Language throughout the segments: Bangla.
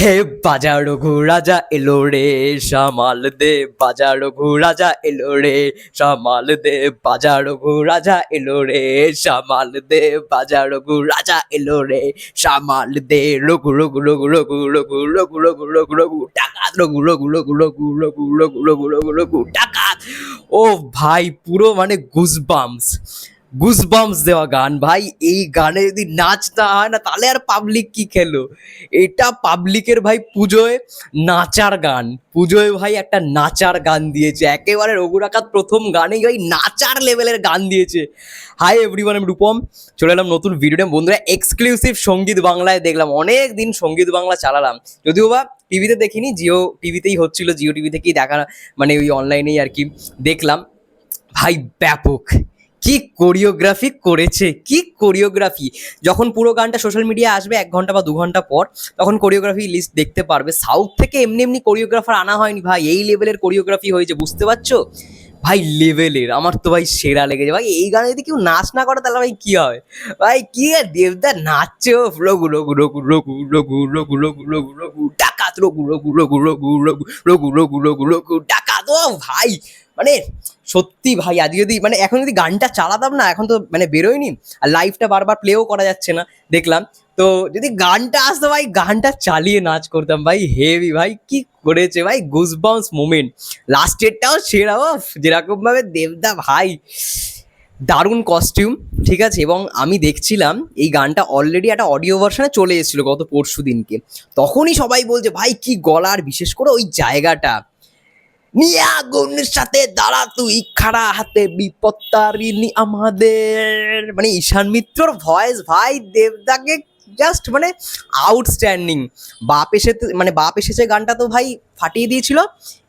হে বাজার রঘু রাজা এলো রে সামাল দে বাজার রঘু রাজা এলো রে সামাল দে বাজার রঘু রাজা এলো রে সামাল দে বাজার রঘু রাজা এলো রে সামাল দে রঘু রঘু রঘু রঘু রঘু রঘু রঘু রঘু রঘু টাকাত রঘু রঘু রঘু রঘু রঘু রঘু রঘু রঘু রঘু টাকাত ও ভাই পুরো মানে গুজবামস গুজবামস দেওয়া গান। ভাই, এই গানে যদি নাচ না হয় না, তাহলে আর পাবলিক কি খেলো? এটা পাবলিকের ভাই পুজোয় নাচার গান। পুজোয় ভাই একটা নাচার গান দিয়েছে। একেবারে রঘুরাকাত প্রথম গানেই ভাই নাচার লেভেলের গান দিয়েছে। হাই এভরিওয়ান আমি রূপম। চলে এলাম নতুন ভিডিওতে বন্ধুরা এক্সক্লুসিভ সংগীত বাংলায় দেখলাম। অনেক দিন সংগীত বাংলা চালালাম। যদিও বা টিভিতে দেখিনি, জিও টিভিতেই হচ্ছিল। জিও টিভি থেকেই দেখা মানে ওই অনলাইনেই আর কি দেখলাম। ভাই, ব্যাপক। কি কোরিওগ্রাফি করেছে কি কোরিওগ্রাফি যখন পুরো গানটা সোশ্যাল মিডিয়ায় আসবে এক ঘণ্টা বা দু ঘণ্টা পর তখন কোরিওগ্রাফি লিস্ট দেখতে পারবে সাউথ থেকে এমনি এমনি কোরিওগ্রাফার আনা হয়নি ভাই এই লেভেলের কোরিওগ্রাফি হয়েছে বুঝতে পারছ ভাই লেভেলের আমার তো ভাই সেরা লেগেছে ভাই এই গানে যদি কেউ নাচ না করে তাহলে ভাই কি হয় ভাই কি আর দেবদা নাচছে রঘু রঘু রঘু রঘু রঘু রঘু রঘু রঘু রঘু ডাকাত রঘু রঘু রঘু রঘু রঘু রঘু রঘু রঘু ডাকাত ও ভাই মানে সত্যি ভাই, আজ যদি মানে এখন যদি গানটা চালাতাম না, এখন তো মানে বেরোয়নি। আর লাইভটা বারবার প্লেও করা যাচ্ছে না, দেখলাম। তো যদি গানটা আসতো ভাই, গানটা চালিয়ে নাচ করতাম ভাই হেভি ভাই, কি করেছে ভাই গুজবাউন্স মোমেন্ট লাস্টেরটাও সেরা ও যেরকম ভাবে দেবদা ভাই, দারুণ কস্টিউম ঠিক আছে? এবং আমি দেখছিলাম, এই গানটা অলরেডি একটা অডিও ভার্সনে চলে এসেছিল গত পরশু দিনকে তখনই সবাই বলছে, ভাই, কি গলার, বিশেষ করে ওই জায়গাটা। নিয়ে আগুনের সাথে দাঁড়া, তুই খাড়া হাতে বিপত্তারিণী আমাদের। মানে ঈশান মিত্রর ভয়েস ভাই, দেবদাকে জাস্ট মানে আউটস্ট্যান্ডিং বাপ এসে মানে বাপ এসেছে গানটা তো ভাই ফাটিয়ে দিয়েছিল।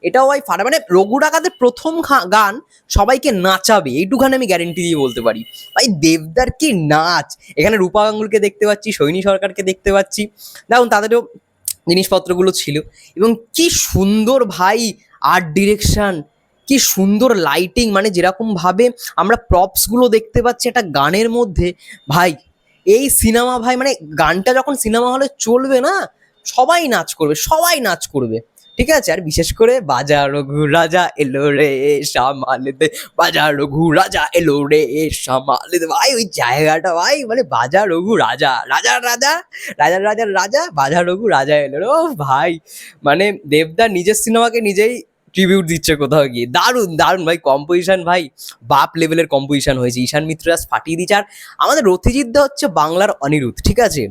এটাও ভাই ফাটা মানে রঘু ডাকাতের প্রথম গান সবাইকে নাচাবে, এইটুখানে আমি গ্যারেন্টি দিয়ে বলতে পারি। ভাই, দেবদার কি নাচ? এখানে রূপা গাঙ্গুলকে দেখতে পাচ্ছি, সৈনী সরকারকে দেখতে পাচ্ছি। দেখুন, তাদেরও জিনিসপত্রগুলো ছিল। এবং কি সুন্দর ভাই আর্ট ডিরেকশন কি সুন্দর লাইটিং মানে যেরকম ভাবে আমরা প্রপসগুলো দেখতে পাচ্ছি একটা গানের মধ্যে। ভাই, এই সিনেমা ভাই মানে গানটা যখন সিনেমা হলে চলবে না, সবাই নাচ করবে, সবাই নাচ করবে। ঠিক আছে? আর বিশেষ করে বাজার রঘু রাজা এলো রে, সামাল দে, বাজার রঘু রাজা এলো রে, সামাল দে। ভাই, ওই জায়গাটা ভাই মানে বাজার রঘু রাজা, রাজার রাজা, রাজার রাজার রাজা, বাজার রঘু রাজা এলো রে। ও ভাই মানে দেবদা নিজের সিনেমাকে নিজেই ট্রিবিউট দিচ্ছে কোথাও গিয়ে। দারুণ দারুণ ভাই কম্পোজিশন ভাই, বাপ লেভেলের কম্পোজিশন হয়েছে। ঈশান মিত্রাস ফাটিয়ে দিচ্ছে আর আমাদের রথিজিৎদা হচ্ছে বাংলার অনিরুদ্ধ, ঠিক আছে?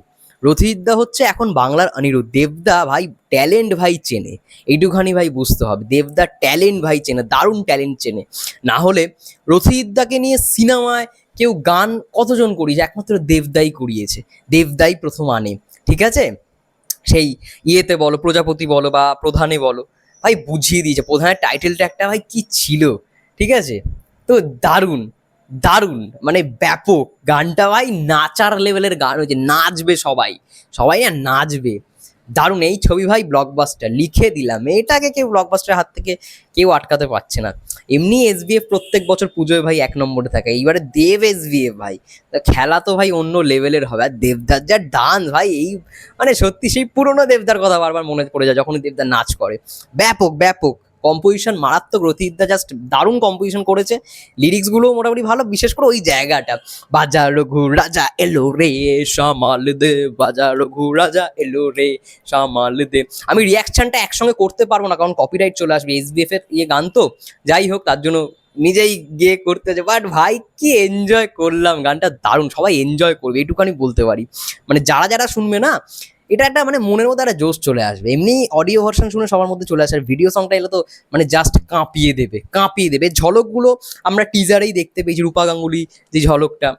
রথিজিৎদা হচ্ছে এখন বাংলার অনিরুদ্ধ। দেবদা ভাই ট্যালেন্ট ভাই চেনে। এইটুখানি ভাই বুঝতে হবে। দেবদা ট্যালেন্ট ভাই চেনে, দারুণ ট্যালেন্ট চেনে। না হলে রথিজিৎদাকে নিয়ে সিনেমায় কেউ গান কতজন করিয়েছে? একমাত্র দেবদাই করিয়েছে। দেবদাই প্রথম আনে, ঠিক আছে? সেই ইয়েতে বলো, প্রজাপতি বলো বা প্রধানে বলো। ভাই বুঝিয়ে দিয়েছে। প্রধানের টাইটেলটা একটা ভাই কি ছিল? ঠিক আছে? তো দারুণ দারুণ মানে ব্যাপক। গানটা ভাই নাচার লেভেলের গান হয়েছে। নাচবে সবাই। সবাই আর নাচবে। দারুণ, এই ছবি ভাই ব্লকবাস্টার লিখে দিলাম। এটাকে কেউ ব্লকবাস্টারের হাত থেকে কেউ আটকাতে পারছে না। এমনি এসবিএফ প্রত্যেক বছর পুজোয় ভাই এক নম্বরে থাকে। এইবারে দেব এসবিএফ ভাই। খেলা তো ভাই অন্য লেভেলের হবে। আর দেবদার যা ডান্স ভাই, এই মানে সত্যি সেই পুরনো দেবদার কথা বারবার মনে পড়ে যায়, যখনই দেবদার নাচ করে। ব্যাপক ব্যাপক। কম্পোজিশন মারাত্মক রথিদা জাস্ট দারুণ কম্পোজিশন করেছে। লিরিক্সগুলো মোটামুটি ভালো, বিশেষ করে ওই জায়গাটা। বাজার রঘু রাজা এলো রে সামাল দে বাজার রঘু রাজা এলো রে সামাল দে। আমি রিয়াকশনটা একসঙ্গে করতে পারব না, কারণ কপিরাইট চলে আসবে এসবিএফ এর ইয়ে গান তো। যাই হোক, তার জন্য নিজেই গিয়ে করতে হচ্ছে বাট ভাই, কি এনজয় করলাম, গানটা দারুণ, সবাই এনজয় করবে এইটুখানি বলতে পারি। মানে যারা যারা শুনবে না এটা একটা মানে মনের মধ্যে একটা জোশ চলে আসবে। এমনি অডিও ভার্সন শুনে সবার মধ্যে চলে আসে। আর ভিডিও সংটা এলে তো মানে জাস্ট কাঁপিয়ে দেবে কাঁপিয়ে দেবে। ঝলকগুলো আমরা টিজারেই দেখতে পেয়েছি, রূপা গাঙ্গুলি যে ঝলকটা।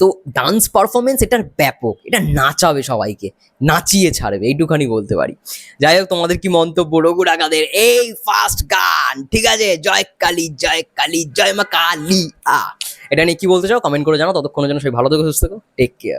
তো ডান্স পারফরমেন্স এটার ব্যাপক। এটা নাচাবে সবাইকে, নাচিয়ে ছাড়বে, এইটুখানি বলতে পারি। যাই হোক, তোমাদের কি মন্তব্য? রঘু ডাকাদের এই ফার্স্ট গান। ঠিক আছে? জয় কালী জয় কালী, জয় মা কালী। আ এটা নিয়ে কি বলতে চাও? কমেন্ট করে জানো ততক্ষণের জন্য সবাই ভালো থেকো, সুস্থ থেকো। Take care